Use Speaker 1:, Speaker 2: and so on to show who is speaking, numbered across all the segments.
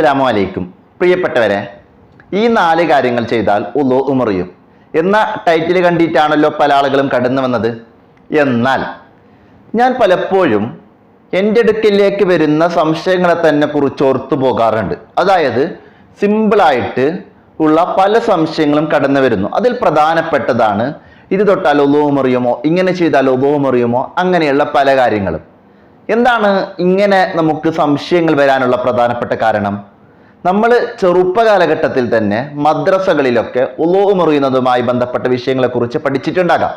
Speaker 1: അസ്സലാമു അലൈക്കും. പ്രിയപ്പെട്ടവരെ ഈ നാല് കാര്യങ്ങൾ ചെയ്താൽ ഉള്ളു ഉമറിയും. എന്ന ടൈറ്റിൽ കണ്ടിട്ടാണല്ലോ പല ആളുകളും കടന്നു വന്നത്. എന്നാൽ ഞാൻ പലപ്പോഴും എന്റെ അടുക്കിലേക്ക് വരുന്ന സംശയങ്ങളെ തന്നെ കുറിച്ച് ഓർത്തു പോകാറുണ്ട്. അതായത് സിമ്പിളായിട്ട് ഉള്ള പല സംശയങ്ങളും കടന്നു വരുന്നു. അതിൽ പ്രധാനപ്പെട്ടതാണ് ഇത് തൊട്ടാൽ ഒലവും അറിയുമോ ഇങ്ങനെ ചെയ്താൽ ഒലവും അറിയുമോ അങ്ങനെയുള്ള പല കാര്യങ്ങളും. എന്താണ് ഇങ്ങനെ നമുക്ക് സംശയങ്ങൾ വരാനുള്ള പ്രധാനപ്പെട്ട കാരണം? നമ്മൾ ചെറുപ്പ കാലഘട്ടത്തിൽ തന്നെ മദ്രസകളിലൊക്കെ ഉളവ് മുറിയുന്നതുമായി ബന്ധപ്പെട്ട വിഷയങ്ങളെക്കുറിച്ച് പഠിച്ചിട്ടുണ്ടാകാം.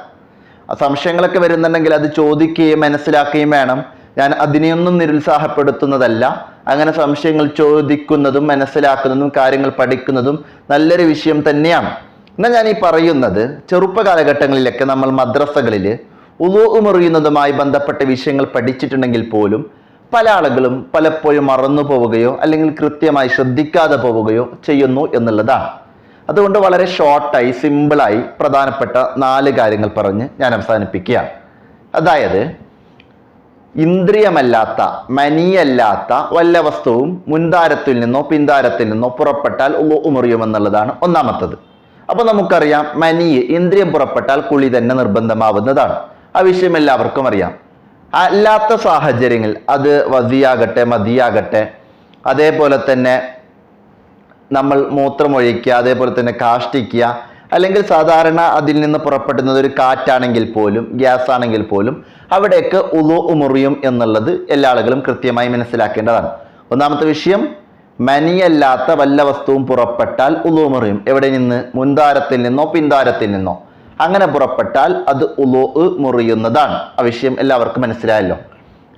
Speaker 1: ആ സംശയങ്ങളൊക്കെ വരുന്നുണ്ടെങ്കിൽ അത് ചോദിക്കുകയും മനസ്സിലാക്കുകയും വേണം. ഞാൻ അതിനെയൊന്നും നിരുത്സാഹപ്പെടുത്തുന്നതല്ല. അങ്ങനെ സംശയങ്ങൾ ചോദിക്കുന്നതും മനസ്സിലാക്കുന്നതും കാര്യങ്ങൾ പഠിക്കുന്നതും നല്ലൊരു വിഷയം തന്നെയാണ്. എന്നാൽ ഞാൻ ഈ പറയുന്നത് ചെറുപ്പ കാലഘട്ടങ്ങളിലൊക്കെ നമ്മൾ മദ്രസകളിൽ ഉളവ് മുറിയുന്നതുമായി ബന്ധപ്പെട്ട വിഷയങ്ങൾ പഠിച്ചിട്ടുണ്ടെങ്കിൽ പോലും പല ആളുകളും പലപ്പോഴും മറന്നു പോവുകയോ അല്ലെങ്കിൽ കൃത്യമായി ശ്രദ്ധിക്കാതെ പോവുകയോ ചെയ്യുന്നു എന്നുള്ളതാണ്. അതുകൊണ്ട് വളരെ ഷോർട്ടായി സിമ്പിളായി പ്രധാനപ്പെട്ട നാല് കാര്യങ്ങൾ പറഞ്ഞ് ഞാൻ അവസാനിപ്പിക്കുക അതായത് ഇന്ദ്രിയമല്ലാത്ത മനിയല്ലാത്ത വല്ല വസ്തുവും മുൻതാരത്തിൽ നിന്നോ പിന്താരത്തിൽ നിന്നോ പുറപ്പെട്ടാൽ ഉമുറിയുമെന്നുള്ളതാണ് ഒന്നാമത്തത്. അപ്പൊ നമുക്കറിയാം മനി ഇന്ദ്രിയം പുറപ്പെട്ടാൽ കുളി തന്നെ നിർബന്ധമാവുന്നതാണ്. ആ വിഷയം എല്ലാവർക്കും അറിയാം. അല്ലാത്ത സാഹചര്യങ്ങൾ അത് വതിയാകട്ടെ മതിയാകട്ടെ. അതേപോലെ തന്നെ നമ്മൾ മൂത്രമൊഴിക്കുക അതേപോലെ തന്നെ കാഷ്ടിക്കുക. അല്ലെങ്കിൽ സാധാരണ അതിൽ നിന്ന് പുറപ്പെടുന്നത് ഒരു കാറ്റാണെങ്കിൽ പോലും ഗ്യാസ് ആണെങ്കിൽ പോലും അവിടേക്ക് ഉളു ഉമുറിയും എന്നുള്ളത് എല്ലാ ആളുകളും കൃത്യമായി മനസ്സിലാക്കേണ്ടതാണ്. ഒന്നാമത്തെ വിഷയം മനിയല്ലാത്ത വല്ല വസ്തുവും പുറപ്പെട്ടാൽ ഉളു ഉമുറിയും. എവിടെ നിന്ന്? മുൻതാരത്തിൽ നിന്നോ പിന്താരത്തിൽ നിന്നോ. അങ്ങനെ പുറപ്പെട്ടാൽ അത് ഉലോ മുറിയുന്നതാണ്. ആ വിഷയം എല്ലാവർക്കും മനസ്സിലായല്ലോ.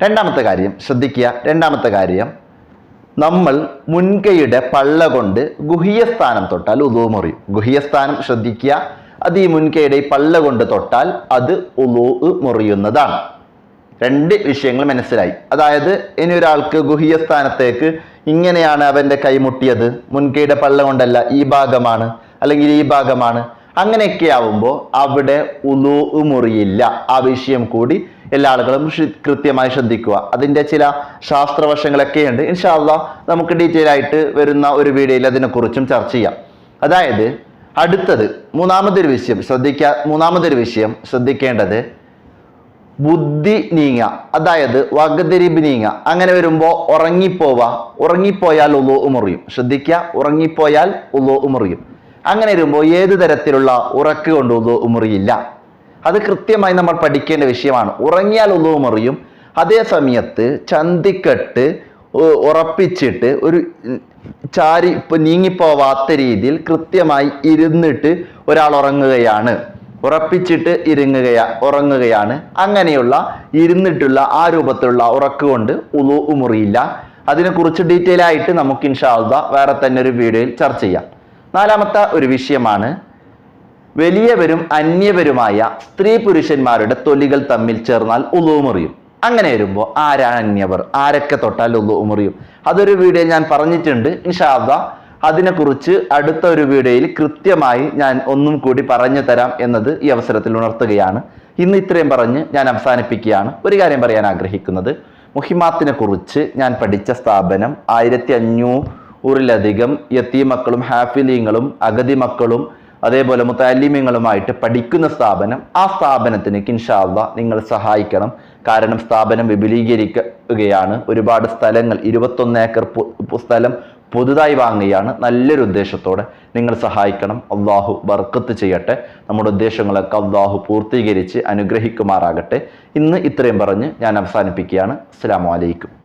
Speaker 1: രണ്ടാമത്തെ കാര്യം ശ്രദ്ധിക്കുക. രണ്ടാമത്തെ കാര്യം നമ്മൾ മുൻകൈയുടെ പള്ള കൊണ്ട് ഗുഹ്യസ്ഥാനം തൊട്ടാൽ ഉലോ മുറിയും. ഗുഹ്യസ്ഥാനം ശ്രദ്ധിക്കുക. അത് ഈ മുൻകൈയുടെ പള്ള കൊണ്ട് തൊട്ടാൽ അത് ഉലോ മുറിയുന്നതാണ്. രണ്ട് വിഷയങ്ങൾ മനസ്സിലായി. അതായത് ഇനി ഒരാൾക്ക് ഗുഹ്യസ്ഥാനത്തേക്ക് ഇങ്ങനെയാണ് അവന്റെ കൈമുട്ടിയത് മുൻകൈയുടെ പള്ള കൊണ്ടല്ല ഈ ഭാഗമാണ്. അല്ലെങ്കിൽ ഈ ഭാഗമാണ്. അങ്ങനെയൊക്കെ ആവുമ്പോൾ അവിടെ ഉലു മുറിയില്ല ആ വിഷയം കൂടി എല്ലാ ആളുകളും കൃത്യമായി ശ്രദ്ധിക്കുക. അതിന്റെ ചില ശാസ്ത്രവശങ്ങളൊക്കെ ഉണ്ട് ഇൻഷാല്ല നമുക്ക് ഡീറ്റെയിൽ ആയിട്ട് വരുന്ന ഒരു വീഡിയോയിൽ അതിനെക്കുറിച്ചും ചർച്ച ചെയ്യാം. അതായത് അടുത്തത് മൂന്നാമതൊരു വിഷയം ശ്രദ്ധിക്ക മൂന്നാമതൊരു വിഷയം ശ്രദ്ധിക്കേണ്ടത് ബുദ്ധി നീങ്ങ. അതായത് വകതിരിബ് നീങ്ങ. അങ്ങനെ വരുമ്പോൾ ഉറങ്ങിപ്പോവാ. ഉറങ്ങിപ്പോയാൽ ഉലോ മുറിയും ശ്രദ്ധിക്കുക ഉറങ്ങിപ്പോയാൽ ഉലോ മുറിയും അങ്ങനെ വരുമ്പോൾ ഏത് തരത്തിലുള്ള ഉറക്ക് കൊണ്ട് ഉലോ മുറിയില്ല അത് കൃത്യമായി നമ്മൾ പഠിക്കേണ്ട വിഷയമാണ്. ഉറങ്ങിയാൽ ഉലോ മുറിയും അതേ സമയത്ത് ചന്തിക്കെട്ട് ഉറപ്പിച്ചിട്ട് ഒരു ചാരി നീങ്ങിപ്പോവാത്ത രീതിയിൽ കൃത്യമായി ഇരുന്നിട്ട് ഒരാൾ ഉറങ്ങുകയാണ്. ഉറപ്പിച്ചിട്ട് ഇരുങ്ങുകയാ ഉറങ്ങുകയാണ്. അങ്ങനെയുള്ള ഇരുന്നിട്ടുള്ള ആ രൂപത്തിലുള്ള ഉറക്ക് കൊണ്ട് ഉളു മുറിയില്ല അതിനെക്കുറിച്ച് ഡീറ്റെയിൽ ആയിട്ട് നമുക്ക് ഇൻഷാൽ വേറെ തന്നെ ഒരു വീഡിയോയിൽ ചർച്ച ചെയ്യാം. നാലാമത്തെ ഒരു വിഷയമാണ് വലിയവരും അന്യവരുമായ സ്ത്രീ പുരുഷന്മാരുടെ തൊലികൾ തമ്മിൽ ചേർന്നാൽ ഉളു മുറിയും. അങ്ങനെ വരുമ്പോൾ ആരാണ് അന്യവർ? ആരൊക്കെ തൊട്ടാൽ ഉളു മുറിയും? അതൊരു വീഡിയോ ഞാൻ പറഞ്ഞിട്ടുണ്ട്. ഇൻഷാദ അതിനെക്കുറിച്ച് അടുത്ത ഒരു വീഡിയോയിൽ കൃത്യമായി ഞാൻ ഒന്നും കൂടി പറഞ്ഞു തരാം എന്നത് ഈ അവസരത്തിൽ ഉണർത്തുകയാണ്. ഇന്ന് ഇത്രയും പറഞ്ഞ് ഞാൻ അവസാനിപ്പിക്കുകയാണ്. ഒരു കാര്യം പറയാൻ ആഗ്രഹിക്കുന്നത്. മുഹിമാത്തിനെ കുറിച്ച് ഞാൻ പഠിച്ച സ്ഥാപനം ആയിരത്തി അഞ്ഞൂറിലധികം യത്തീ മക്കളും ഹാഫിലീങ്ങളും അഗതി മക്കളും അതേപോലെ മുത്താലിമ്യങ്ങളുമായിട്ട് പഠിക്കുന്ന സ്ഥാപനം ആ സ്ഥാപനത്തിന് കിൻഷാവ നിങ്ങൾ സഹായിക്കണം. കാരണം സ്ഥാപനം വിപുലീകരിക്കുകയാണ്. ഒരുപാട് സ്ഥലങ്ങൾ ഇരുപത്തൊന്ന് ഏക്കർ സ്ഥലം പുതുതായി വാങ്ങുകയാണ്. നല്ലൊരു ഉദ്ദേശത്തോടെ നിങ്ങൾ സഹായിക്കണം. അള്ളാഹു ബർക്കത്ത് ചെയ്യട്ടെ. നമ്മുടെ ഉദ്ദേശങ്ങളൊക്കെ അള്ളാഹു പൂർത്തീകരിച്ച് അനുഗ്രഹിക്കുമാറാകട്ടെ. ഇന്ന് ഇത്രയും പറഞ്ഞ് ഞാൻ അവസാനിപ്പിക്കുകയാണ്. അസ്സാം വലൈക്കും